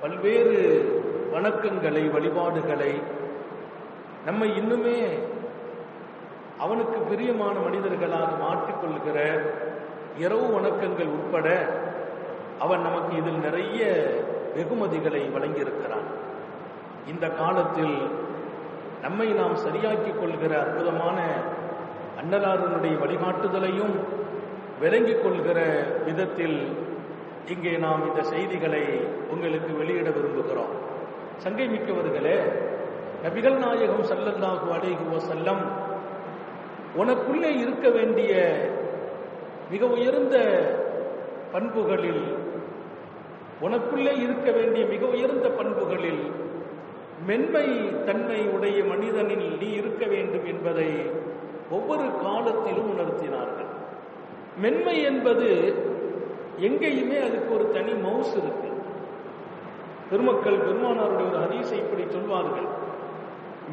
பல்வேறு வணக்கங்களை வழிபாடுகளை நம்மை இன்னுமே அவனுக்கு பிரியமான மனிதர்களாக மாற்றிக்கொள்கிற இரவு வணக்கங்கள் உட்பட அவன் நமக்கு இதில் நிறைய வெகுமதிகளை வழங்கியிருக்கிறான். இந்த காலத்தில் நம்மை நாம் சரியாக்கிக் கொள்கிற அற்புதமான அன்னலாரனுடைய வழிகாட்டுதலையும் விளங்கிக் கொள்கிற விதத்தில் இங்கே நாம் இந்த செய்திகளை உங்களுக்கு வெளியிட விரும்புகிறோம். சங்கை மிக்கவர்களே நபிகள் நாயகம் சல்லல்லாஹு அடைகுவ செல்லம் உனக்குள்ளே இருக்க வேண்டிய மிக உயர்ந்த பண்புகளில் உனக்குள்ளே இருக்க வேண்டிய மிக உயர்ந்த பண்புகளில் மென்மை தன்மை உடைய மனிதனில் நீ இருக்க வேண்டும் என்பதை ஒவ்வொரு காலத்திலும் உணர்த்தினார்கள். மென்மை என்பது எங்கேயுமே அதுக்கு ஒரு தனி மவுஸ் இருக்கு. பெருமக்கள் பெருமானாருடைய ஒரு ஹதீஸை இப்படி சொல்வார்கள்.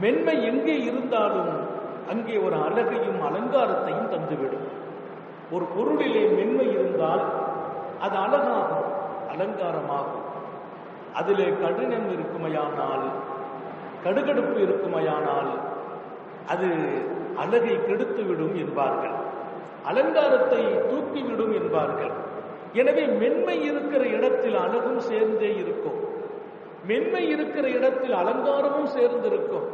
மென்மை எங்கே இருந்தாலும் அங்கே ஒரு அழகையும் அலங்காரத்தையும் தந்துவிடும். ஒரு பொருளிலே மென்மை இருந்தால் அது அழகாகும் அலங்காரமாகும். அதிலே கடினம் இருக்குமையானால் கடுகடுப்பு இருக்குமையானால் அது அழகை கெடுத்துவிடும் என்பார்கள். அலங்காரத்தை தூக்கிவிடும் என்பார்கள். எனவே மென்மை இருக்கிற இடத்தில் அழகும் சேர்ந்தே இருக்கும். மென்மை இருக்கிற இடத்தில் அலங்காரமும் சேர்ந்திருக்கும்.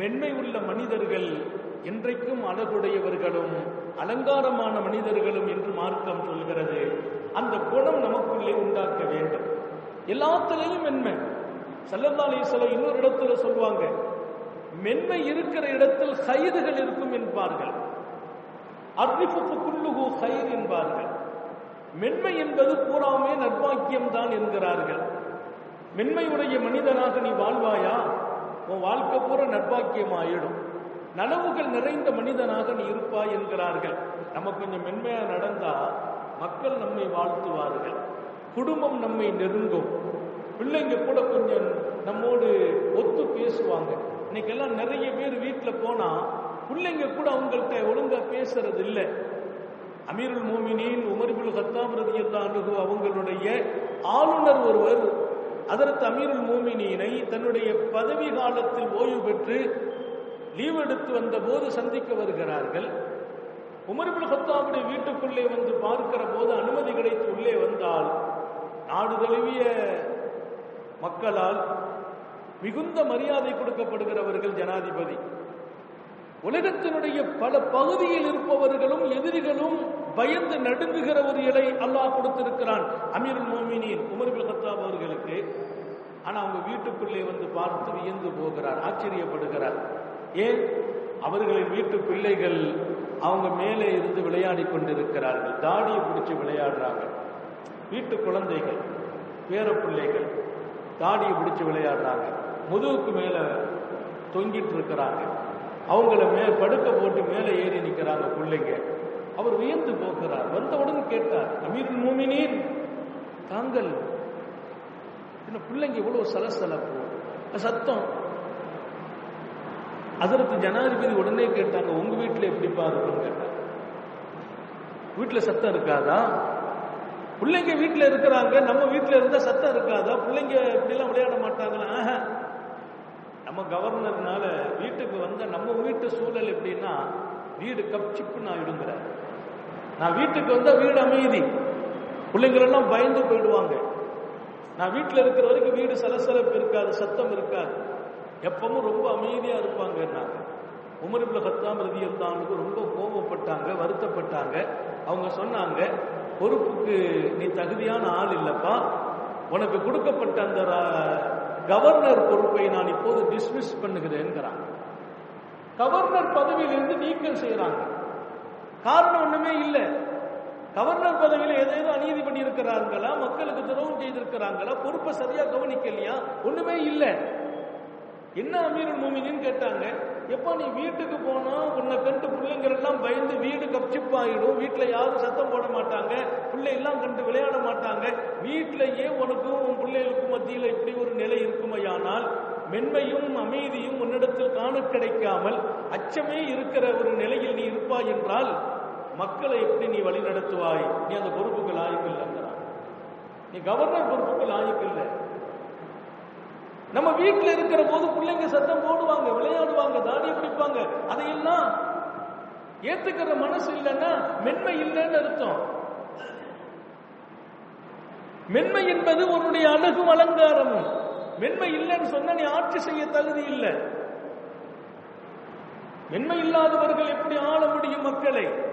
மென்மை உள்ள மனிதர்கள் என்றைக்கும் அழகுடையவர்களும் அலங்காரமான மனிதர்களும் என்று மார்க்கம் சொல்கிறது. அந்த குணம் நமக்குள்ளே உண்டாக்க வேண்டும். எல்லாத்திலையும் மென்மை. சல்லல்லா சில இன்னொரு இடத்துல சொல்லுவாங்க மென்மை இருக்கிற இடத்தில் கைதுகள் இருக்கும் என்பார்கள். அர்ரிஃபுக்கு குல்லுகு ஹைர் என்பார்கள். மென்மை என்பது பூராமே நட்பாக்கியம் தான் என்கிறார்கள். மென்மையுடைய மனிதனாக நீ வாழ்வாயா? உன் வாழ்க்கை பூரா நற்பாக்கியம் ஆயிடும் நனவுகள் நிறைந்த மனிதனாக நீ இருப்பாய் என்கிறார்கள். நம்ம கொஞ்சம் மென்மையா நடந்தா மக்கள் நம்மை வாழ்த்துவார்கள். குடும்பம் நம்மை நெருங்கும். பிள்ளைங்க கூட கொஞ்சம் நம்மோடு ஒத்து பேசுவாங்க. இன்னைக்கெல்லாம் நிறைய பேர் வீட்டில் போனா பிள்ளைங்க கூட அவங்கள்ட்ட ஒழுங்கா பேசுறது இல்லை அமீருல் மோமினின் உமர்புல் ஹத்தாம் ரதியல்லாஹு அவங்களுடைய ஆளுநர் ஒருவர் அதற்கு அமீருல் மோமினினை தன்னுடைய பதவி காலத்தில் ஓய்வு பெற்று லீவ் எடுத்து வந்த போது சந்திக்க வருகிறார்கள். உமர்புல் ஹத்தாவுடைய வீட்டுக்குள்ளே வந்து பார்க்கிற போது அனுமதி கிடைத்து உள்ளே வந்தால் நாடு தழுவிய மக்களால் மிகுந்த மரியாதை கொடுக்கப்படுகிறவர்கள் ஜனாதிபதி. உலகத்தினுடைய பல பகுதியில் இருப்பவர்களும் எதிரிகளும் பயந்து நடுங்குகிற ஒரு இலை அல்லாஹ் கொடுத்திருக்கிறான். அமீருல் மோமினின் உமர் பிகத்தாப் அவர்களுக்கு. ஆனா அவங்க வீட்டுக்குள்ளே வந்து பார்த்து வியந்து போகிறார் ஆச்சரியப்படுகிறார். ஏன்? அவர்களின் வீட்டு பிள்ளைகள் அவங்க மேலே இருந்து விளையாடி கொண்டிருக்கிறார்கள். தாடியை பிடிச்சு விளையாடுறாங்க. வீட்டு குழந்தைகள் பேர பிள்ளைகள் தாடியை பிடிச்சு விளையாடுறாங்க. முதுகுக்கு மேல தொங்கிட்டு இருக்கிறாங்க. அவங்கள மே படுக்க போட்டு மேலே ஏறி நிற்கிறாங்க பிள்ளைங்க. அவர் வியந்து போகிறார். வந்தவுடன் கேட்டார் அமீர் மூமினீன் தாங்கள் என்ன பிள்ளைங்க இவ்வளவு சலசலப்பு? சத்தம். அதற்கு ஜனாதிபதி உடனே கேட்டாங்க உங்க வீட்டில் எப்படிப்பா இருக்கும் கேட்டாங்க சத்தம் இருக்காதா? பிள்ளைங்க வீட்டில் இருக்கிறாங்க நம்ம வீட்டில் இருந்தால் சத்தம் இருக்காதா? பிள்ளைங்க இப்படிலாம் விளையாட மாட்டாங்களா? நம்ம கவர்னர்னால வீட்டுக்கு வந்த நம்ம வீட்டு சூழல் எப்படின்னா வீடு கப்சிப்புன்னு ஆயிடுங்கிறார் நான் வீட்டுக்கு வந்தால் வீடு அமைதி. பிள்ளைங்களெல்லாம் பயந்து போயிடுவாங்க. நான் வீட்டில் இருக்கிற வரைக்கும் வீடு சலசலப்பு இருக்காது சத்தம் இருக்காது. எப்பவும் ரொம்ப அமைதியா இருப்பாங்கன்னாங்க உமரிபுல கத்தாம் இருந்தாங்களுக்கு ரொம்ப கோபப்பட்டாங்க வருத்தப்பட்டாங்க. அவங்க சொன்னாங்க பொறுப்புக்கு நீ தகுதியான ஆள் இல்லைப்பா. உனக்கு கொடுக்கப்பட்ட அந்த கவர்னர் பொறுப்பை நான் இப்போது டிஸ்மிஸ் பண்ணுகிறேன்கிறாங்க கவர்னர் பதவியிலிருந்து நீக்கம் செய்யறாங்க காரணம் ஒண்ணுமே இல்லை. கவர்னர் பதவியில் ஏதேதோ அநீதி பண்ணியிருக்கிறார்களா? மக்களுக்கு துரோகம் செய்திருக்கிறாங்களா? பொறுப்பை சரியா கவனிக்கலையா? ஒண்ணுமே இல்லை. என்ன அமீருல் மூமினின்னு கேட்டாங்க? எப்போ நீ வீட்டுக்கு போனா உன்னை கண்டு பிள்ளைங்க எல்லாம் பயந்து வீடு கப்சிப்பாயிடும். வீட்டில் யாரும் சத்தம் போட மாட்டாங்க. பிள்ளை எல்லாம் கண்டு விளையாட மாட்டாங்க. வீட்டிலேயே உனக்கும் உன் பிள்ளைகளுக்கும் மத்தியில் இப்படி ஒரு நிலை இருக்குமையானால் மென்மையும் அமைதியும் உன்னிடத்தில் காண கிடைக்காமல் அச்சமே இருக்கிற ஒரு நிலையில் நீ இருப்பாய் என்றால் மக்களை எப்படி நீ வழி நடத்துவாய்? நீ அந்த பொறுப்புக்கு லாயக்கு இல்லைங்கிறான் நீ கவர்னர் பொறுப்புக்கு லாயக்கு இல்லை. நம்ம வீட்டில் இருக்கிற போது பிள்ளைங்க சத்தம் போடுவாங்க விளையாடுவாங்க. அதையெல்லாம் ஏத்துக்கிற மனசு இல்லைன்னா மென்மை இல்லைன்னு அர்த்தம். மென்மை என்பது உன்னுடைய அழகும் அலங்காரமும் மென்மை இல்லைன்னு சொன்னா நீ ஆட்சி செய்ய தகுதி இல்லை. மென்மை இல்லாதவர்கள் எப்படி ஆள முடியும் மக்களை?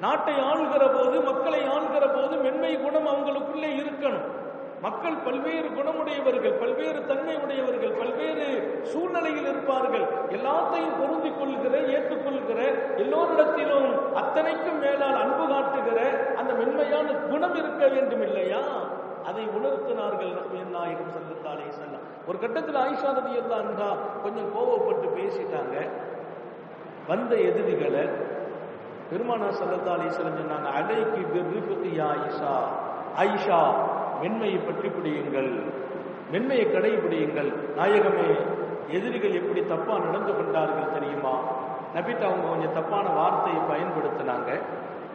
நாட்டை ஆள்கிற போது மக்களை ஆள்கிற போது மென்மை குணம் அவங்களுக்குள்ளே இருக்கணும். மக்கள் பல்வேறு குணமுடையவர்கள் பல்வேறு தன்மை உடையவர்கள் பல்வேறு சூழ்நிலையில் இருப்பார்கள். எல்லாத்தையும் பொருந்திக் கொள்கிற ஏற்றுக்கொள்கிற எல்லோரிடத்திலும் அத்தனைக்கும் மேலால் அன்பு காட்டுகிற அந்த மென்மையான குணம் இருக்க வேண்டும் இல்லையா? அதை உணர்த்தினார்கள் நாயகம் சல்லல்லாஹு அலைஹி ஒரு கட்டத்தில் ஆயிஷா ரலியல்லாஹு அன்ஹா கொஞ்சம் கோபப்பட்டு பேசிட்டாங்க. வந்த எதிரிகளை பெருமானா செல்லத்தாலே செல்லம் சொன்னாங்க அலைக்கு ஆயிஷா? ஆயிஷா மென்மையை பற்றி பிடியுங்கள். மென்மையை கடைபிடியுங்கள். நாயகமே எதிரிகள் எப்படி தப்பா நடந்து கொண்டார்கள் தெரியுமா? நபிதா அவங்க கொஞ்சம் தப்பான வார்த்தையை பயன்படுத்தினாங்க.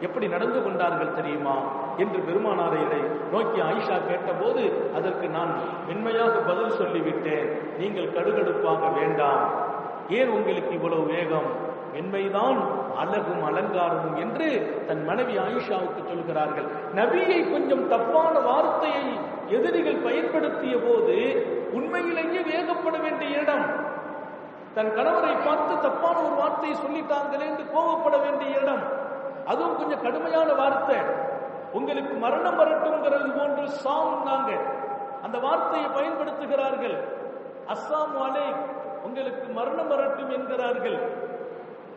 எப்படி நடந்து கொண்டார்கள் தெரியுமா? என்று பெருமானாரை நோக்கி ஆயிஷா கேட்டபோது அதற்கு நான் மென்மையாக பதில் சொல்லிவிட்டேன். நீங்கள் கடுகடுப்பாக வேண்டாம். ஏன் உங்களுக்கு இவ்வளவு வேகம்? மென்மைதான் அழகும் அலங்காரமும் என்று தன் மனைவி ஆயிஷாவுக்கு சொல்கிறார்கள். நபியை கொஞ்சம் தப்பான வார்த்தையை எதிரிகள் பயன்படுத்திய போது உண்மையிலேயே வேகப்பட வேண்டிய இடம். தன் கணவரை பார்த்து தப்பான ஒரு வார்த்தையை சொல்லிட்டாங்களே என்று கோபப்பட வேண்டிய இடம். அதுவும் கொஞ்சம் கடுமையான வார்த்தை. உங்களுக்கு மரணம் வரட்டும்ங்கிறது போன்று சாம் நாங்க அந்த வார்த்தையை பயன்படுத்துகிறார்கள். அஸ்ஸாம் அலைக் உங்களுக்கு மரணம் வரட்டும் என்கிறார்கள்.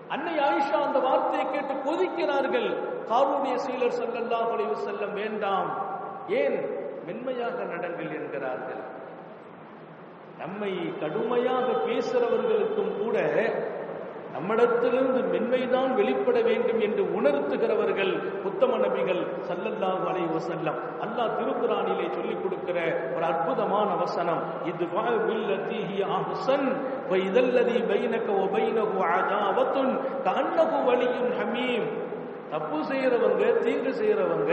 அன்னை ஆயிஷா அந்த வார்த்தையை கேட்டு கொதிக்கிறார்கள். காரூணிய சீலர் சல்லல்லாஹு அலைஹி வஸல்லம் வேண்டாம். ஏன்? மென்மையாக நடங்கள் என்கிறார்கள். நம்மை கடுமையாக பேசுறவர்களுக்கும் கூட நம்மிடத்திலிருந்து மென்மைதான் வெளிப்பட வேண்டும் என்று உணர்த்துகிறவர்கள் உத்தம நபிகள் சல்லல்லாஹு அலைஹி செல்லம் அல்லாஹ் திருக்குறானிலே சொல்லிக் கொடுக்கிற ஒரு அற்புதமான வசனம் இது ஹி இதல்லதி பைனக ஒபைனகு பைனஹு அதாவத்துன் கஅன்னஹு வலியுன் ஹமீம். தப்பு செய்யறவங்க தீங்கு செய்யறவங்க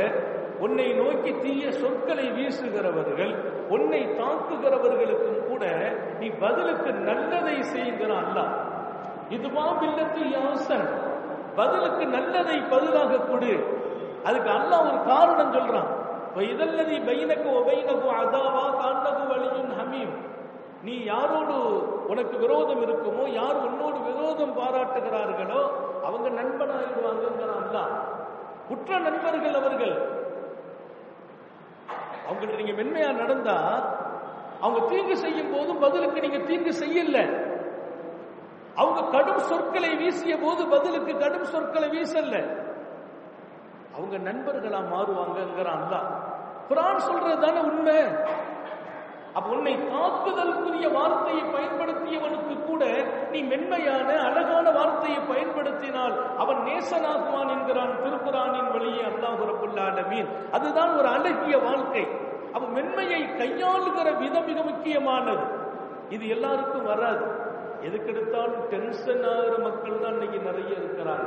உன்னை நோக்கி தீய சொற்களை வீசுகிறவர்கள் உன்னை தாக்குகிறவர்களுக்கும் கூட நீ பதிலுக்கு நல்லதை செய்கிறான் அல்லாஹ். இதுவா பில்லத்து யாசன். பதிலுக்கு நல்லதை பதிலாக கொடு. அதுக்கு அல்லா ஒரு காரணம் சொல்றான். இதல்லதி பைனக்கு ஒபைனகு அதாவா காண்டகு வலியும் ஹமீம். நீ யாரோடு உனக்கு விரோதம் இருக்குமோ யார் உன்னோடு விரோதம் பாராட்டுகிறார்களோ அவங்க நண்பனாகிடுவாங்கிறான் அல்லாஹ். குற்ற நண்பர்கள் அவர்கள். அவங்கள்ட்ட நீங்க மென்மையா நடந்தா அவங்க தீங்கு செய்யும் போதும் பதிலுக்கு நீங்க தீங்கு செய்யல. அவங்க கடும் சொற்களை வீசிய போது பதிலுக்கு கடும் சொற்களை வீசல்ல. அவங்க நண்பர்களா மாறுவாங்கங்கிறான் அல்லாஹ் குரான் சொல்றது தானே உண்மை. அப்ப உன்னை தாக்குதலுக்குரிய வார்த்தையை பயன்படுத்தியவனுக்கு கூட நீ மென்மையான அழகான வார்த்தையை பயன்படுத்தினால் அவன் நேசனாகுவான் என்கிறான் திருக்குறானின் வழியே அல்லாஹு ரபுல்லாலமீன் அதுதான் ஒரு அழகிய வாழ்க்கை. அவன் மென்மையை கையாளுகிற விதம் மிக முக்கியமானது. இது எல்லாருக்கும் வராது. எதுக்கெடுத்தாலும் டென்ஷன் ஆகிற மக்கள் தான் இன்னைக்கு நிறைய இருக்கிறாங்க.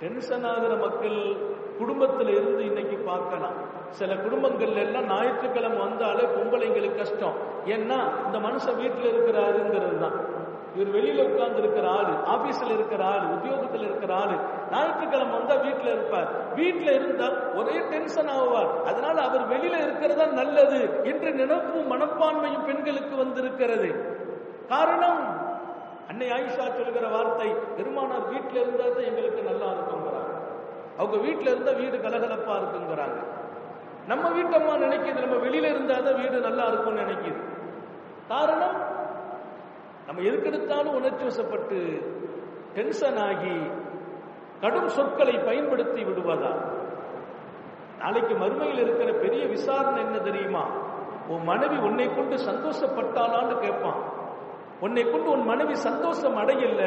டென்ஷன் ஆகிற மக்கள் குடும்பத்தில் இருந்து இன்னைக்கு பார்க்கலாம். சில குடும்பங்கள்ல எல்லாம் ஞாயிற்றுக்கிழமை வந்தாலே பொம்பளைங்களுக்கு கஷ்டம். ஏன்னா இந்த மனுஷன் வீட்டில் இருக்கிறாருங்கிறது தான். இவர் வெளியில உட்கார்ந்து இருக்கிற ஆளு ஆபீஸ்ல இருக்கிற ஆளு உத்தியோகத்தில் இருக்கிற ஆளு. ஞாயிற்றுக்கிழமை வந்தா வீட்டுல இருப்பார். வீட்டுல இருந்தா ஒரே டென்ஷன் ஆவார். அதனால அவர் வெளியில இருக்கிறதா நல்லது என்று நினைப்பும் மனப்பான்மையும் பெண்களுக்கு வந்திருக்கிறது. காரணம் அன்னை ஆயிஷா சொல்கிற வார்த்தை பெருமானார் வீட்டில் இருந்தால் தான் எங்களுக்கு நல்லா இருக்குங்கிறாங்க. அவங்க வீட்டில் இருந்தால் வீடு கலகலப்பா இருக்குங்கிறாங்க. நம்ம வீட்டம்மா நினைக்கிது நம்ம வெளியில இருந்தால் தான் வீடு நல்லா இருக்கும்னு நினைக்கிது. காரணம் நம்ம எதுக்கெடுத்தாலும் உணர்ச்சி வசப்பட்டு டென்ஷன் ஆகி கடும் சொற்களை பயன்படுத்தி விடுவதா? நாளைக்கு மறுமையில் இருக்கிற பெரிய விசாரணை என்ன தெரியுமா? உன் மனைவி உன்னை கொண்டு சந்தோஷப்பட்டாளான்னு கேட்பான். உன்னை கொண்டு உன் மனைவி சந்தோஷம் அடையல.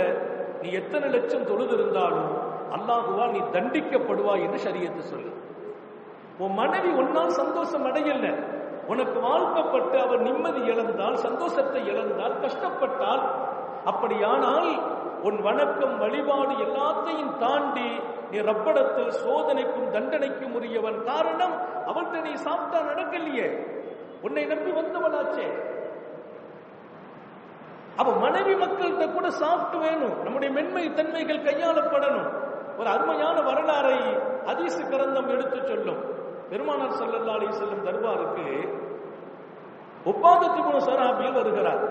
நீ எத்தனை லட்சம் தொழுது இருந்தாலும் அல்லாஹுவா நீ தண்டிக்கப்படுவா என்று சரியத்து சொல்லு. உன் மனைவி உன்னால் சந்தோஷம் அடையல. உனக்கு வாழ்க்கப்பட்டு அவர் நிம்மதி இழந்தால் சந்தோஷத்தை இழந்தால் கஷ்டப்பட்டால் அப்படியானால் உன் வணக்கம் வழிபாடு எல்லாத்தையும் தாண்டி நீ ரப்படத்தில் சோதனைக்கும் தண்டனைக்கும் உரியவன். காரணம் அவன் நீ சாப்பிட்டா நடக்கலையே. உன்னை நம்பி வந்தவனாச்சே. அப்ப மனைவி மக்கள்கிட்ட கூட சாப்பிட்டு வேணும். நம்முடைய மென்மை தன்மைகள் கையாளப்படணும். ஒரு அருமையான வரலாறை அதிச கிரந்தம் எடுத்து சொல்லும். பெருமானார் ஸல்லல்லாஹு அலைஹி செல்லும் தர்பாருக்கு உப்பாதத்து சரஹாபியில் வருகிறார்.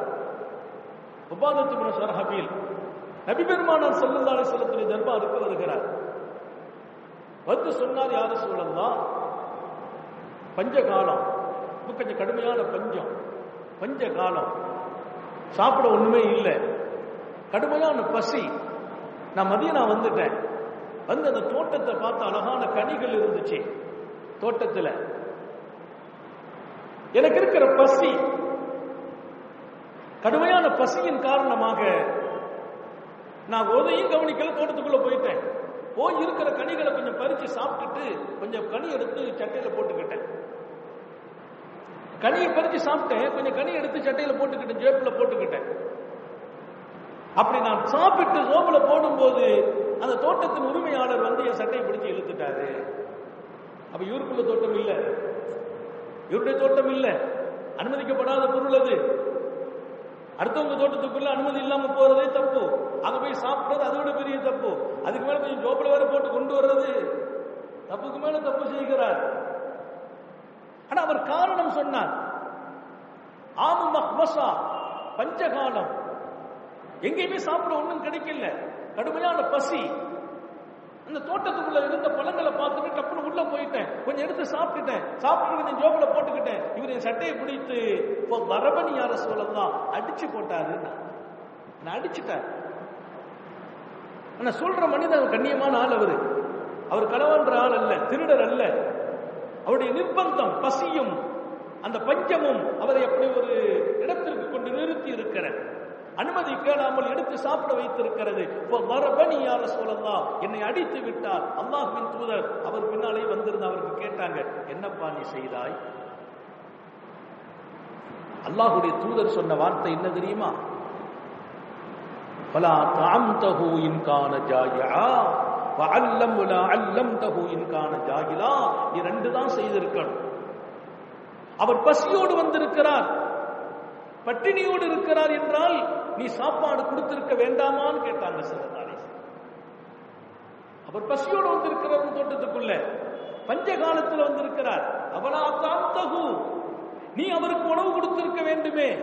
உபாதத்து சரஹாபியில் நபி பெருமானார் ஸல்லல்லாஹு அலைஹி வஸல்லத்துடைய தர்பாருக்கு வருகிறார். வந்து சொன்னார் யார சூழல்லாம் பஞ்ச காலம் கொஞ்சம் கடுமையான பஞ்சம். பஞ்ச காலம் சாப்பிட ஒண்ணுமே இல்லை. கடுமையான பசி. நான் மதியம் நான் வந்துட்டேன். வந்து அந்த தோட்டத்தை பார்த்து அழகான கனிகள் இருந்துச்சு. தோட்டத்தில். எனக்கு இருக்கிற பசி. கடுமையான பசியின் காரணமாக நான் உதையும் கவனிக்கல தோட்டத்துக்குள்ள போயிட்டேன். போய் இருக்கிற கனிகளை கொஞ்சம் பறிச்சு சாப்பிட்டுட்டு கொஞ்சம் கனி எடுத்து சட்டையில போட்டுக்கிட்டேன். கனியை பறிச்சு சாப்பிட்டேன். கொஞ்சம் கனி எடுத்து சட்டையில போட்டுக்கிட்டேன் ஜேப்பில் போட்டுக்கிட்டேன். அப்படி நான் சாப்பிட்டு சோப்புல போடும்போது அந்த தோட்டத்தின் உரிமையாளர் வந்து என் சட்டையை பிடிச்சு இழுத்துட்டாரு. அப்ப இவருக்குள்ள தோட்டம் இல்ல. இவருடைய தோட்டம் இல்ல. அனுமதிக்கப்படாத பொருள் அது. அடுத்தவங்க தோட்டத்துக்குள்ள அனுமதி இல்லாம போறதே தப்பு. அங்க போய் சாப்பிடுறது அதை விட பெரிய தப்பு. அதுக்கு மேல கொஞ்சம் ஜோப்பில் வேற போட்டு கொண்டு வர்றது. தப்புக்கு மேல தப்பு செய்கிறார். ஆனா அவர் காரணம் சொன்னார். ஆமு மஹ்மசா பஞ்சகாலம். எங்கேயுமே சாப்பிட ஒண்ணும் கிடைக்கல. கடுமையான பசி. அந்த தோட்டத்துக்குள்ள இருந்த பழங்களை பார்த்துட்டு டப்புனு உள்ள போயிட்டேன். கொஞ்சம் எடுத்து சாப்பிட்டுட்டேன். சாப்பிட்டு கொஞ்சம் ஜோபில போட்டுக்கிட்டேன். இவர் என் சட்டையை பிடித்து இப்போ வரபணி யார சொல்லலாம் அடிச்சு போட்டாரு. நான் அடிச்சுட்டேன் ஆனா சொல்ற மனிதன் கண்ணியமான ஆள் அவரு. அவர் கணவன்ற ஆள் அல்ல திருடர் அல்ல. அவருடைய நிர்பந்தம் பசியும் அந்த பஞ்சமும் அவரை அப்படி ஒரு இடத்திற்கு கொண்டு நிறுத்தி இருக்கிற அனுமதி கேளாமல் எடுத்து சாப்பிட வைத்திருக்கிறது. மரபணி யார சொல்லலாம் என்னை அடித்து விட்டார். அல்லாஹ்வின் தூதர் அவர் பின்னாலே வந்திருந்து அவருக்கு கேட்டாங்க என்னப்பா நீ செய்தாய்? அல்லாஹுடைய தூதர் சொன்ன வார்த்தை என்ன தெரியுமா? பலா தாம் தகு இன்கான ஜாயா அல்லம் அல்லம் தகு இன்கான ஜாகிலா. இரண்டு தான் செய்திருக்கணும். அவர் பசியோடு வந்திருக்கிறார். பட்டினியோடு இருக்கிறார் என்றால் நீ சாப்பாடு கொடுத்திருக்க வேண்டாமான்னு கேட்டாங்க சிறந்தாரி அவர் பசியோடு வந்திருக்கிறார் தோட்டத்துக்குள்ள. பஞ்ச காலத்தில் வந்திருக்கிறார். அவனா தகு நீ அவருக்கு உணவு கொடுத்திருக்க வேண்டுமே.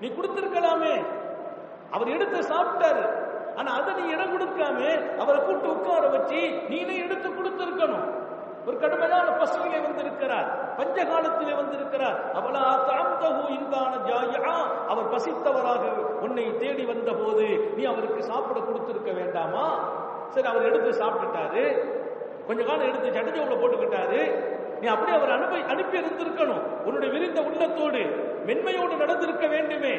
நீ கொடுத்திருக்கலாமே. அவர் எடுத்து சாப்பிட்டாரு. ஆனா அதை நீ இடம் கொடுக்காம அவரை கூட்டு உட்கார வச்சு நீனே எடுத்து கொடுத்திருக்கணும். ஒரு கடுமையான பசுவிலே வந்திருக்கிறார். பஞ்ச காலத்திலே வந்திருக்கிறார். அவளா தாந்தகு இன்பான ஜாயா அவர் பசித்தவராக உன்னை தேடி வந்த போது நீ அவருக்கு சாப்பிட கொடுத்திருக்க வேண்டாமா? சரி அவர் எடுத்து சாப்பிட்டுட்டாரு. கொஞ்ச காலம் எடுத்து சட்டஜோல போட்டுக்கிட்டாரு. நீ அப்படியே அவர் அனுப்பி அனுப்பி இருந்திருக்கணும். உன்னுடைய விரிந்த உள்ளத்தோடு மென்மையோடு நடந்திருக்க வேண்டுமே.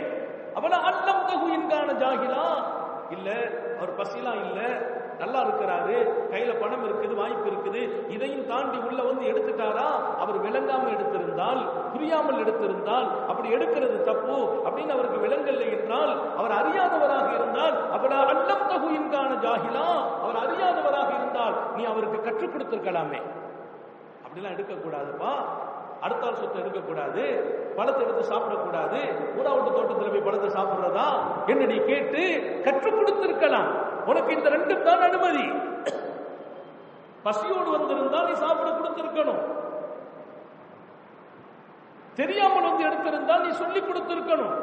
அவளா அல்லம் தகு இன்கான ஜாகிலா. இல்ல அவர் பசிலாம் இல்ல நல்லா இருக்கிறாரு கையில பணம் இருக்குது வாய்ப்பு இருக்குது இதையும் தாண்டி உள்ள வந்து எடுத்துட்டாரா? அவர் விளங்காம எடுத்திருந்தால் புரியாமல் எடுத்திருந்தால் அப்படி எடுக்கிறது தப்பு அப்படின்னு அவருக்கு விளங்கல்ல என்றால் அவர் அறியாதவராக இருந்தால் அவரா அல்லம் தகு இன்கான ஜாகிலா அவர் அறியாதவராக இருந்தால் நீ அவருக்கு கற்றுக் கொடுத்திருக்கலாமே. அப்படிலாம் எடுக்கக்கூடாதுப்பா. அடுத்த ஆள் சொத்தை எடுக்கக்கூடாது பழத்தை எடுத்து சாப்பிடக்கூடாது ஊடாவட்டு தோட்டத்தில் போய் பழத்தை சாப்பிடுறதா? என்ன நீ கேட்டு கற்றுக் கொடுத்திருக்கலாம். உனக்கு இந்த ரெண்டும் தான் அனுமதி. பசியோடு வந்திருந்தா நீ சாப்பிட கொடுத்திருக்கணும். தெரியாமல் வந்து எடுத்திருந்தால் நீ சொல்லி கொடுத்திருக்கணும்.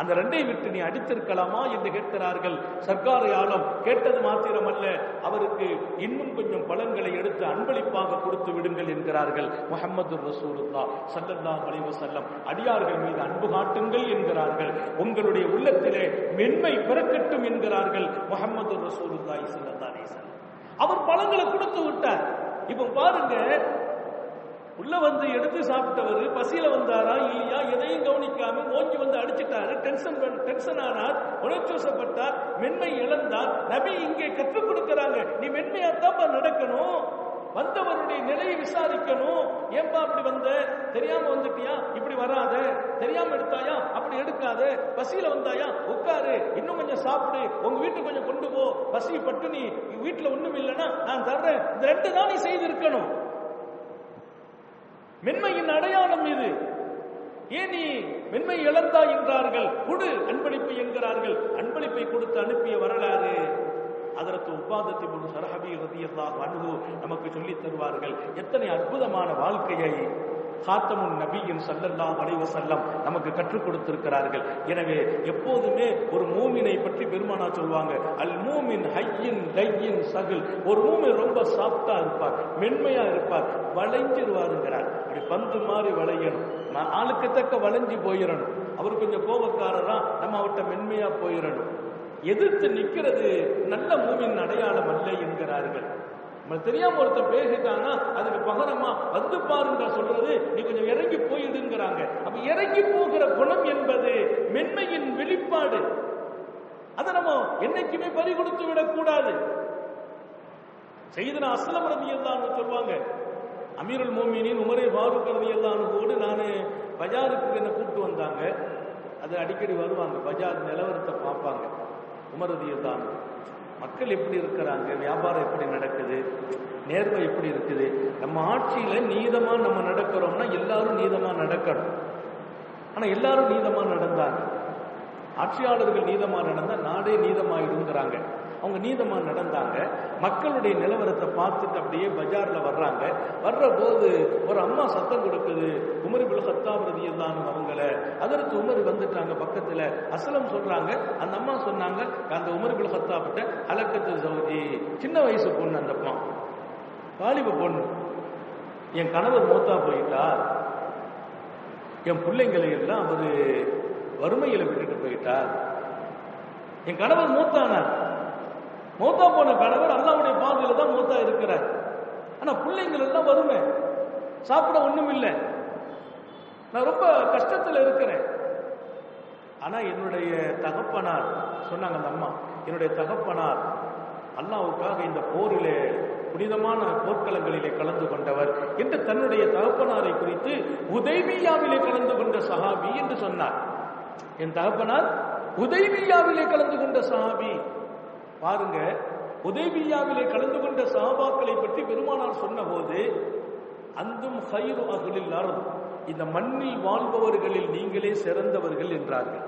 அந்த ரெண்டை விட்டு நீ அடித்திருக்கலாமா என்று கேட்கிறார்கள். சர்க்காரை யானம் கேட்டது மாத்திரமல்ல அவருக்கு இன்னும் கொஞ்சம் பலன்களை எடுத்து அன்பளிப்பாக கொடுத்து விடுங்கள் என்கிறார்கள். முகமது ரசூலுல்லா சல்லல்லா அலைவ செல்லம் அடியார்கள் மீது அன்பு காட்டுங்கள் என்கிறார்கள். உங்களுடைய உள்ளத்திலே மென்மை பிறக்கட்டும் என்கிறார்கள். முகமது ரசூலுல்லாய் சல்லல்லா அலைஹி அவர் பழங்களை கொடுத்து விட்டார். இப்ப பாருங்க உள்ள வந்து எடுத்து சாப்பிட்டவர் பசியில வந்தாரா இல்லையா? எதையும் கவனிக்காம நோக்கி வந்து அடிச்சிட்டாரு. டென்ஷன் டென்ஷன் ஆனார் உணர்ச்சோசப்பட்டார் மென்மை இழந்தார். நபி இங்கே கற்றுக் கொடுக்கிறாங்க. நீ மென்மையாத்தான் நடக்கணும். வந்தவருடைய நிலையை விசாரிக்கணும். ஏன்பா அப்படி வந்த? தெரியாம வந்துட்டியா? இப்படி வராத. தெரியாம எடுத்தாயா? அப்படி எடுக்காத. பசியில வந்தாயா? உட்காரு. இன்னும் கொஞ்சம் சாப்பிடு. உங்க வீட்டுக்கு கொஞ்சம் கொண்டு போ. பசி பட்டு நீ வீட்டுல ஒண்ணும் இல்லைன்னா நான் தர்றேன். இந்த ரெண்டு தான் நீ செய்திருக்கணும். மென்மையின் அடையாளம் இது. ஏன் நீ மென்மை இழந்தாய் என்றார்கள்? கொடு அன்பளிப்பு என்கிறார்கள். அன்பளிப்பை கொடுத்து அனுப்பிய வரலாறு. அதற்கு உபாதத்தை கொண்டு சரஹபி ரதியல்லாஹ் அன்ஹு நமக்கு சொல்லித் தருவார்கள். எத்தனை அற்புதமான வாழ்க்கையை. காத்தமுன் நபியின் சல்லல்லாஹு அலைஹி செல்லம் நமக்கு கற்றுக் கொடுத்திருக்கிறார்கள். எனவே எப்போதுமே ஒரு மூமினை பற்றி பெருமானா சொல்வாங்க அல் மூமின் ஹையின் லையின் சகில். ஒரு மூமின் ரொம்ப சாஃப்டா இருப்பார் மென்மையா இருப்பார் வளைஞ்சிருவாருங்கிறார். அப்படி பந்து மாதிரி வளையணும். ஆளுக்கு தக்க வளைஞ்சு போயிடணும் அவர் கொஞ்சம் கோபக்காரரா நம்ம அவர்கிட்ட மென்மையா போயிடணும் எதிர்த்து நிற்கிறது நல்ல மூவின் அடையாளம் அல்ல என்கிறார்கள். தெரியாம ஒருத்தர் பேசிட்டாங்கன்னா அதுக்கு பகரமா வந்து பாருங்க சொல்றது நீ கொஞ்சம் இறங்கி போயிடுங்கிறாங்க. அப்ப இறங்கி போகிற குணம் என்பது மென்மையின் வெளிப்பாடு. அதை நம்ம என்னைக்குமே பறி கொடுத்து விடக்கூடாது. செய்தன அஸ்லம் ரவி சொல்லுவாங்க அமீருல் மோமினின் உமரே ஃபாரூக் ரவி கூட நான் பஜாருக்கு என்ன கூப்பிட்டு வந்தாங்க. அது அடிக்கடி வருவாங்க பஜார் நிலவரத்தை பார்ப்பாங்க உமரதி மக்கள் எப்படி இருக்கிறாங்க? வியாபாரம் எப்படி நடக்குது? நேர்மை எப்படி இருக்குது? நம்ம ஆட்சியில நீதமா நம்ம நடக்கிறோம்னா எல்லாரும் நீதமா நடக்கணும். ஆனா எல்லாரும் நீதமா நடந்தாங்க. ஆட்சியாளர்கள் நீதமா நடந்தா நாடே நீதமாயிடுங்கிறாங்க அவங்க நீதமா நடந்தாங்க. மக்களுடைய நிலவரத்தை பார்த்துட்டு அப்படியே பஜார்ல வர்றாங்க. வர்ற போது ஒரு அம்மா சத்தம் கொடுக்குது. உமர் பில் ஹத்தாப் அவங்கள. அதற்கு உமர் வந்துட்டாங்க பக்கத்துல. அசலம் சொல்றாங்க. அந்த அம்மா சொன்னாங்க அந்த உமர் பில் அலக்கத்து சௌஜி. சின்ன வயசு பொண்ணு அந்த அம்மா. வாலிப பொண்ணு. என் கணவர் மூத்தா போயிட்டா. என் பிள்ளைங்களை எல்லாம் அவரு வறுமையில விட்டுட்டு போயிட்டார் என் கணவர் மூத்தானார். மூத்தா போன கணவர் அல்லாவுடைய பாதையில தான் மூத்தா இருக்கிறார். ஆனா பிள்ளைங்கள் எல்லாம் வருமே சாப்பிட ஒண்ணும் இல்லை நான் ரொம்ப கஷ்டத்துல இருக்கிறேன். ஆனா என்னுடைய தகப்பனார் சொன்னாங்க அந்த அம்மா என்னுடைய தகப்பனார் அல்லாவுக்காக இந்த போரிலே புனிதமான போர்க்களங்களிலே கலந்து கொண்டவர் என்று தன்னுடைய தகப்பனாரை குறித்து உதைமியாவிலே கலந்து கொண்ட சஹாபி என்று சொன்னார். என் தகப்பனார் உதைமியாவிலே கலந்து கொண்ட சஹாபி. பாருங்க உதேபியாவிலே கலந்து கொண்ட சஹாபாக்களை பற்றி பெருமானார் சொன்னபோது அந்தும் ஹைரு அகலில் அருள் இந்த மண்ணில் வாழ்பவர்களில் நீங்களே சிறந்தவர்கள் என்றார்கள்.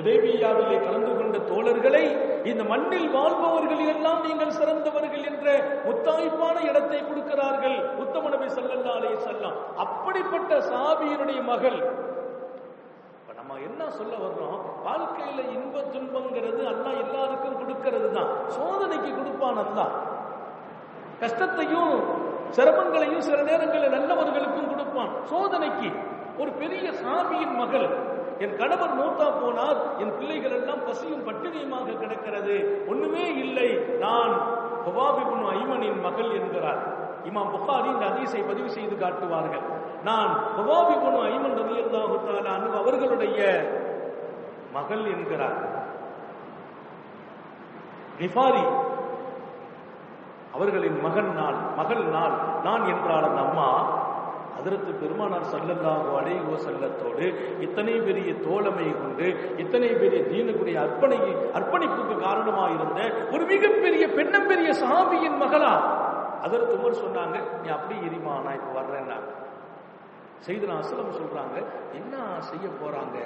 உதேபியாவிலே கலந்து கொண்ட தோழர்களை இந்த மண்ணில் வாழ்பவர்கள் எல்லாம் நீங்கள் சிறந்தவர்கள் என்ற முத்தாய்ப்பான இடத்தை கொடுக்கிறார்கள் உத்தம நபி ஸல்லல்லாஹு அலே வஸல்லம். அப்படிப்பட்ட சாபியினுடைய மகள் நம்ம என்ன சொல்ல வர்றோம்? வாழ்க்கையில இன்ப துன்பங்கிறது அல்லா எல்லாருக்கும் கொடுக்கிறது தான் சோதனைக்கு கொடுப்பான் அல்லா கஷ்டத்தையும் சிரமங்களையும் சில நேரங்களில் நல்லவர்களுக்கும் கொடுப்பான். சோதனைக்கு. ஒரு பெரிய சாமியின் மகள் என் கணவர் மூத்தா போனால் என் பிள்ளைகள் எல்லாம் பசியும் பட்டினியுமாக கிடக்கிறது. ஒண்ணுமே இல்லை. நான் ஹுபாபிபுன் ஐமனின் மகள் என்கிறார். இமாம் புகாரி இந்த அதிசை பதிவு செய்து காட்டுவார்கள். நான் ஹுபாபிபுன் ஐமன் ரலியல்லாஹு தஆலா அவர்களுடைய மகள் என்கிறார். கிஃபாரி அவர்களின் மகன் நாள் மகள் நாள் நான் என்றால் அந்த அம்மா அதற்கு பெருமானார் சல்லல்லாஹு அலைஹி செல்லத்தோடு இத்தனை பெரிய தோழமை கொண்டு இத்தனை பெரிய தீனுக்குரிய அர்ப்பணி அர்ப்பணிப்புக்கு காரணமாயிருந்த ஒரு மிகப்பெரிய பெண்ணம் பெரிய சாமியின் மகளா. அதற்கு ஒரு சொன்னாங்க நீ அப்படி இருமா நான் இப்ப வர்றேன்னா செய்தனா அசலம் சொல்றாங்க என்ன செய்ய போறாங்க?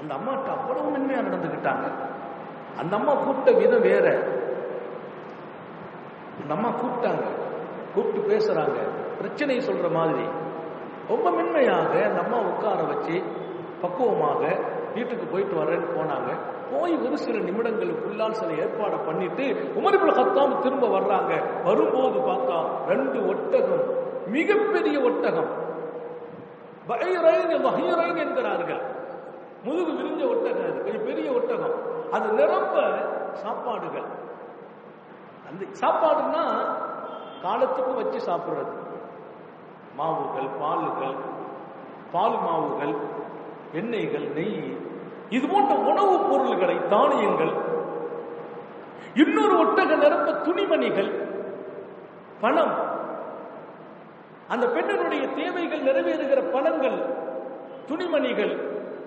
அந்த அம்மாட்ட அவ்வளவு மென்மையா நடந்துகிட்டாங்க அந்த அம்மா கூப்பிட்ட விதம் வேற. அந்த அம்மா கூப்பிட்டாங்க கூப்பிட்டு பேசுறாங்க பிரச்சனையை சொல்ற மாதிரி. ரொம்ப மென்மையாக அந்த அம்மா உட்கார வச்சு பக்குவமாக வீட்டுக்கு போயிட்டு வரேன்னு போனாங்க. போய் ஒரு சில நிமிடங்களுக்குள்ளால் சில ஏற்பாடை பண்ணிட்டு உமர்புல் ஹத்தாம் திரும்ப வர்றாங்க. வரும்போது பார்த்தா ரெண்டு ஒட்டகம் மிகப்பெரிய ஒட்டகம். பைரைன் வகைரைன் என்கிறார்கள். முதுகு விரிஞ்ச ஒட்டகம் அது கொஞ்சம் பெரிய ஒட்டகம். அது நிரம்ப சாப்பாடுகள். அந்த சாப்பாடுன்னா காலத்துக்கு வச்சு சாப்பிடுறது. மாவுகள் பாலுகள் பால் மாவுகள் எண்ணெய்கள் நெய். இது போன்ற உணவுப் பொருள்களை தானியங்கள். இன்னொரு ஒட்டக நிரம்ப துணிமணிகள் பணம் அந்த பெண்ணினுடைய தேவைகள் நிறைவேறுகிற பணங்கள் துணிமணிகள்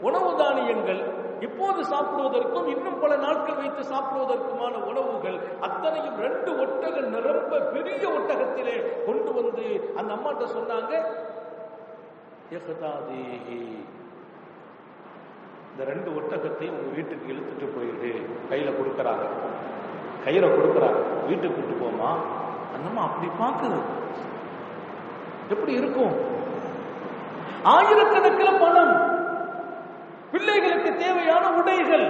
உணவு தானியங்கள் இப்போது சாப்பிடுவதற்கும் இன்னும் பல நாட்கள் வைத்து சாப்பிடுவதற்குமான உணவுகள் அத்தனையும் ரெண்டு ஒட்டகம் நிரம்ப பெரிய ஒட்டகத்திலே கொண்டு வந்து அந்த அம்மாட்ட சொன்னாங்க இந்த ரெண்டு ஒட்டகத்தையும் உங்க வீட்டுக்கு இழுத்துட்டு போயிடு கையில கொடுக்கறாங்க. கையில கொடுக்கறாங்க. வீட்டுக்கு கூட்டு போமா அந்தம்மா அப்படி பாக்குது எப்படி இருக்கும்? ஆயிரக்கணக்கில் பணம். பிள்ளைகளுக்கு தேவையான உடைகள்.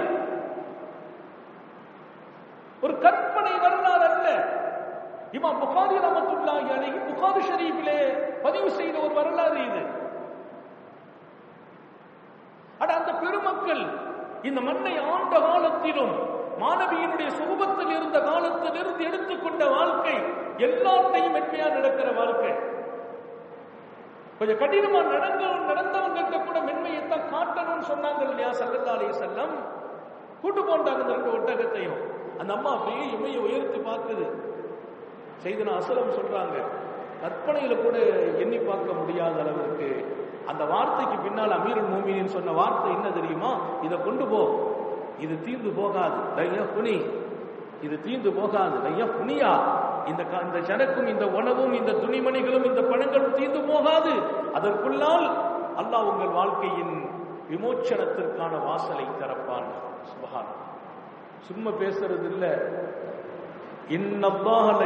ஒரு கற்பனை வரலாறு அல்ல. இமா புகாரி ரமத்துல்லாஹி அலைஹி புகாரி ஷரீஃபிலே பதிவு செய்த ஒரு வரலாறு இது. அட அந்த பெருமக்கள் இந்த மண்ணை ஆண்ட காலத்திலும் மாணவியினுடைய சுகபத்தில் இருந்த காலத்திலிருந்து எடுத்துக்கொண்ட வாழ்க்கை எல்லாத்தையும் மென்மையா நடக்கிற வாழ்க்கை. கொஞ்சம் கடினமா நடந்த நடந்தவங்க கூட மென்மையைத்தான் காட்டணும்னு சொன்னாங்க இல்லையா? சல்லல்லா அலைஹி செல்லம் கூட்டு போண்டாங்க இந்த ரெண்டு ஒட்டகத்தையும். அந்த அம்மா அப்படியே இமையை உயர்த்தி பார்க்குது. செய்தன அசலம் சொல்றாங்க கற்பனையில கூட எண்ணி பார்க்க முடியாத அளவுக்கு அந்த வார்த்தைக்கு பின்னால் அமீருல் மூமினின் சொன்ன வார்த்தை என்ன தெரியுமா? இதை கொண்டு போ. இது தீர்ந்து போகாது. தையா புனி இது தீர்ந்து போகாது. தையா புனியா இந்த இந்த சரக்கும் இந்த உணவும் இந்த துணிமணிகளும் இந்த பணங்களும் தீர்ந்து போகாது. அதற்குள்ளால் அல்லாஹ் உங்கள் வாழ்க்கையின் விமோச்சனத்திற்கான வாசலை திறப்பான். சுபகான் சும்மா பேசுறது இல்ல. இன்னல்லாஹ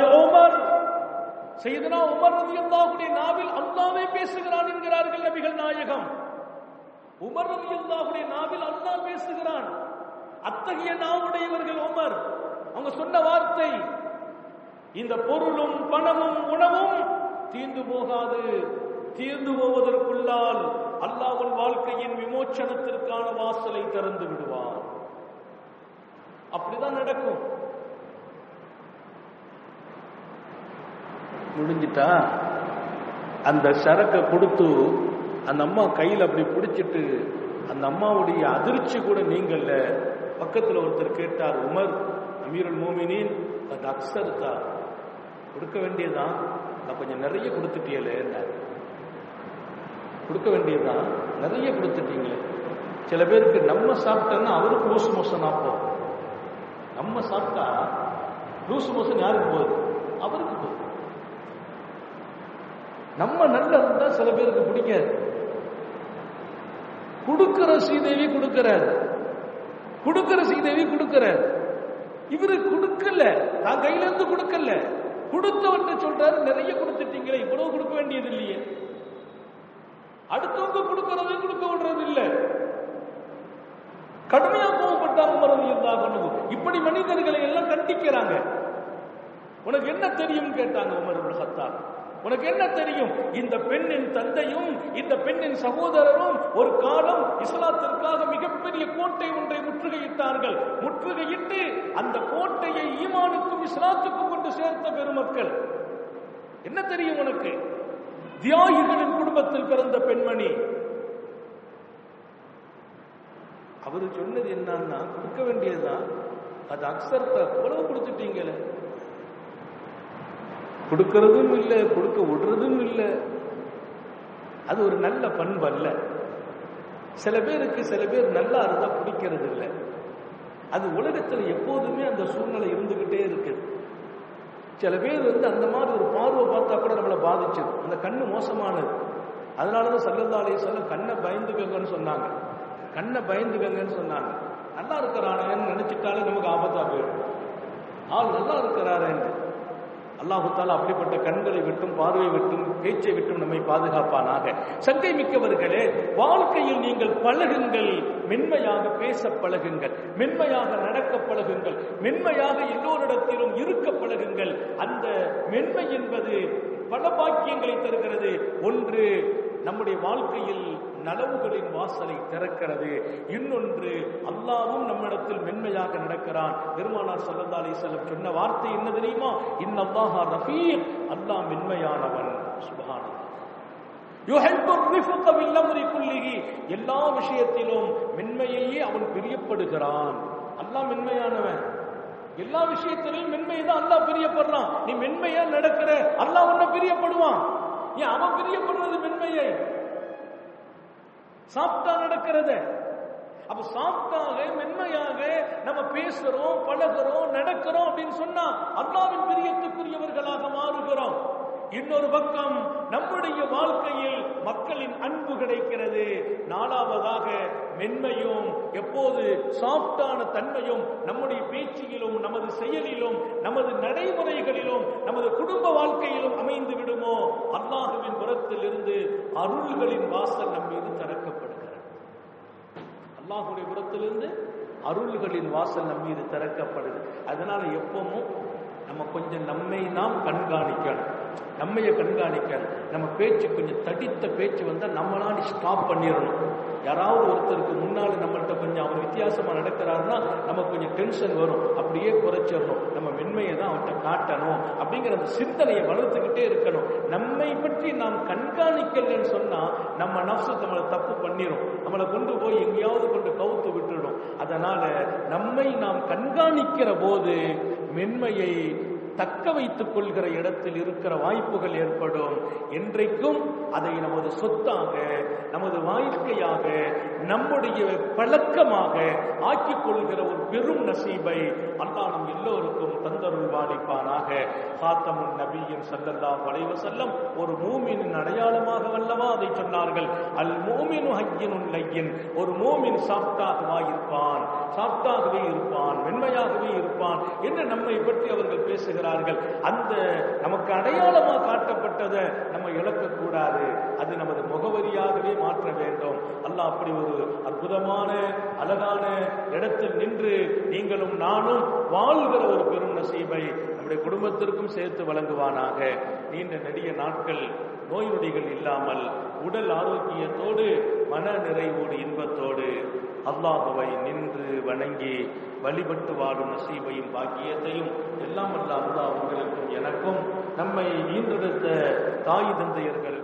உமர். செய்தனா உமர் நாவில் அல்லாஹ்வே பேசுகிறான் என்கிறார்கள் நபிகள் நாயகம். உமர் ரலியல்லாஹுடைய நாவில் அல்லாஹ் பேசுகிறான். அத்தகைய நாவுடையவர்கள் உமர். அவங்க சொன்ன வார்த்தை இந்த பொருளும் பணமும் உணவும் தீர்ந்து போகாது. தீர்ந்து போவதற்குள்ளால் அல்லாஹ் உன் வாழ்க்கையின் விமோச்சனத்திற்கான வாசலை திறந்து விடுவான். அப்படிதான் நடக்கும். முடிஞ்சிட்டா? அந்த சரக்கை கொடுத்து அந்த அம்மா கையில் அப்படி பிடிச்சிட்டு அந்த அம்மாவுடைய அதிர்ச்சி கூட நீங்கள்ல பக்கத்தில் ஒருத்தர் கேட்டார் உமர் அமீருல் மோமினின் அது அக்சர் தான் கொடுக்க வேண்டியதுதான். நான் கொஞ்சம் நிறைய கொடுத்துட்டியலே கொடுக்க வேண்டியதுதான். நிறைய கொடுத்துட்டீங்களே. சில பேருக்கு நம்ம சாப்பிட்டோன்னா அவருக்கு லூஸ் மோஷன் ஆப்போம் நம்ம சாப்பிட்டா லூஸ் மோஷன் யாருக்கு போகுது? அவருக்கு போகுது. நம்ம நல்லா இருந்தா சில பேருக்கு பிடிக்காது. கொடுக்கிற ஸ்ரீதேவி கொடுக்கிறார். கொடுக்கிற ஸ்ரீதேவி கொடுக்கிறார். இவரு கொடுக்கல. தான் கையில இருந்து கொடுக்கல. கொடுத்தவன்ட்ட சொல்றாரு நிறைய கொடுத்துட்டீங்களே இவ்வளவு கொடுக்க வேண்டியது இல்லையே அடுத்தவங்க கொடுக்கறது கொடுக்க விடுறது இல்ல கடுமையா கோவப்பட்டா உமரது இருந்தா இப்படி மனிதர்களை எல்லாம் கண்டிக்கிறாங்க உனக்கு என்ன தெரியும் கேட்டாங்க உமர் இப்னு உனக்கு என்ன தெரியும்? இந்த பெண்ணின் தந்தையும் இந்த பெண்ணின் சகோதரரும் ஒரு காலம் இஸ்லாத்திற்காக மிகப்பெரிய கோட்டை ஒன்றை முற்றுகையிட்டார்கள். முற்றுகையிட்டு அந்த கோட்டையை ஈமானுக்கும் இஸ்லாத்துக்கும் கொண்டு சேர்த்த பெருமக்கள். என்ன தெரியும் உனக்கு? தியாகிகளின் குடும்பத்தில் பிறந்த பெண்மணி. அவர் சொன்னது என்னன்னா கொடுக்க வேண்டியதுதான். அது அக்சரத்தை எவ்வளவு கொடுத்துட்டீங்களே? கொடுக்கறதும் இல்லை கொடுக்க விடுறதும் இல்லை. அது ஒரு நல்ல பண்பு அல்ல. சில பேருக்கு சில பேர் நல்லா இருந்தா பிடிக்கிறது இல்லை. அது உலகத்தில் எப்போதுமே அந்த சூழ்நிலை இருந்துகிட்டே இருக்குது சில பேர் வந்து அந்த மாதிரி ஒரு பார்வை பார்த்தா கூட நம்மளை பாதிச்சது. அந்த கண்ணு மோசமானது. அதனாலதான் சல்லந்தாலே சொல்ல கண்ணை பயந்துக்கங்கன்னு சொன்னாங்க. கண்ணை பயந்துக்கங்கன்னு சொன்னாங்க. நல்லா இருக்கிறானேன்னு நினைச்சிட்டாலே நமக்கு ஆபத்தா போயிடும். ஆள் நல்லா இருக்கிறாரேன்னு. அல்லாஹுத்தால் அப்படிப்பட்ட கண்களை விட்டும் பார்வை விட்டும் பேச்சை விட்டும் நம்மை பாதுகாப்பானாக. சங்கை மிக்கவர்களே வாழ்க்கையில் நீங்கள் பழகுங்கள். மென்மையாக பேச பழகுங்கள். மென்மையாக நடக்க பழகுங்கள். மென்மையாக எல்லோரிடத்திலும் இருக்க பழகுங்கள். அந்த மென்மை என்பது பல பாக்கியங்களை தருகிறது. ஒன்று நம்முடைய வாழ்க்கையில் நலவுகளின் வாசலை திறக்கிறது. இன்னொன்று அல்லாவும் நம்மிடத்தில் மென்மையாக நடக்கிறான். பெருமானார் சல்லா அலி செல்லம் சொன்ன வார்த்தை என்ன தெரியுமா? இன்னல்லாஹா ரஃபீக். அல்லாஹ் மென்மையானவன். சுபஹானல்லாஹ். எல்லா விஷயத்திலும் மென்மையையே அவன் பிரியப்படுகிறான். அல்லாஹ் மென்மையானவன். எல்லா விஷயத்திலும் மென்மை தான் அல்லா பிரியப்படுறான். நீ மென்மையா நடக்கிற? அல்லாஹ் உன்னை பிரியப்படுவான். ஏன் அவன் பிரியப்படுறது மென்மையை? சாப்பிட்டா நடக்கிறது. அப்ப சாப்பிட்டாக மென்மையாக நம்ம பேசுறோம் பழகுறோம் நடக்கிறோம் அப்படின்னு சொன்னா அல்லாவின் பிரியத்துக்குரியவர்களாக மாறுகிறோம். இன்னொரு பக்கம் நம்முடைய வாழ்க்கையில் மக்களின் அன்பு கிடைக்கிறது. நாலாவதாக மென்மையும் எப்போது சாஃப்டான தன்மையும் நம்முடைய பேச்சிலும் நமது செயலிலும் நமது நடைமுறைகளிலும் நமது குடும்ப வாழ்க்கையிலும் அமைந்து விடுமோ? அல்லாஹுவின் புறத்தில் இருந்து அருள்களின் வாசல் நம் மீது திறக்கப்படுகிறது. அல்லாஹுடைய புறத்திலிருந்து அருள்களின் வாசல் நம் மீது திறக்கப்படுது. அதனால எப்பவும் நம்ம கொஞ்சம் நம்மை நாம் கண்காணிக்கணும். நம்மையை கண்காணிக்க நம்ம பேச்சு கொஞ்சம் தடித்த பேச்சு வந்தால் நம்மளால ஸ்டாப் பண்ணிடணும் யாராவது ஒருத்தருக்கு முன்னால் நம்மள்கிட்ட கொஞ்சம் அவர் வித்தியாசமாக நடக்கிறாருன்னா நமக்கு கொஞ்சம் டென்ஷன் வரும். அப்படியே குறைச்சிடணும் நம்ம மென்மையை தான் அவர்கிட்ட காட்டணும். அப்படிங்கிற அந்த சிந்தனையை வளர்த்துக்கிட்டே இருக்கணும். நம்மை பற்றி நாம் கண்காணிக்கலன்னு சொன்னால் நம்ம நப்சு நம்மளை தப்பு பண்ணிடும் நம்மளை கொண்டு போய் எங்கேயாவது கொண்டு கவுத்து விட்டுடும் அதனால் நம்மை நாம் கண்காணிக்கிற போது மென்மையை தக்க வைத்துக் கொள்கிற இடத்தில் இருக்கிற வாய்ப்புகள் ஏற்படும். என்றைக்கும் அதை நமது சொத்தாக நமது வாழ்க்கையாக நம்முடைய பழக்கமாக ஆக்கிக் கொள்கிற ஒரு பெரும் நசீபை அல்லாஹ் நம் எல்லோருக்கும் தந்தருள் வாழிப்பானாக காத்தமுன் நபியின் சல்லல்லா வளைவு வஸல்லம் ஒரு மூமினின் அடையாளமாக வல்லவா அதை சொன்னார்கள். அல் மூமினு ஹையினுன் லையின். ஒரு மூமின் சாப்டாகவா இருப்பான். சாப்டாகவே இருப்பான். மென்மையாகவே இருப்பான். என்று நம்மை பற்றி அவர்கள் பேசுகிறார்கள். அந்த நமக்கு அடையாளமாக காட்டப்பட்டதை நம்ம இழக்கக்கூடாது. அது நமது முகவரியாகவே மாற்ற வேண்டும். அல்லாஹ் அப்படி ஒரு அற்புதமான அழகான இடத்தில் நின்று நீங்களும் நானும் வாழ்கிற ஒரு பெரும் நசீபை நம்முடைய குடும்பத்திற்கும் சேர்த்து வழங்குவானாக. நீண்ட நெடிய நாட்கள் நோய் நொடிகள் இல்லாமல் உடல் ஆரோக்கியத்தோடு மன நிறைவோடு இன்பத்தோடு அல்லாஹுவை நின்று வணங்கி வழிபட்டு வாழும் நசீபையும் பாக்கியத்தையும் எல்லாம் அல்ல அல்லாஹ் உங்களுக்கும் எனக்கும் நம்மை ஈன்றெடுத்த தாய் தந்தையர்கள்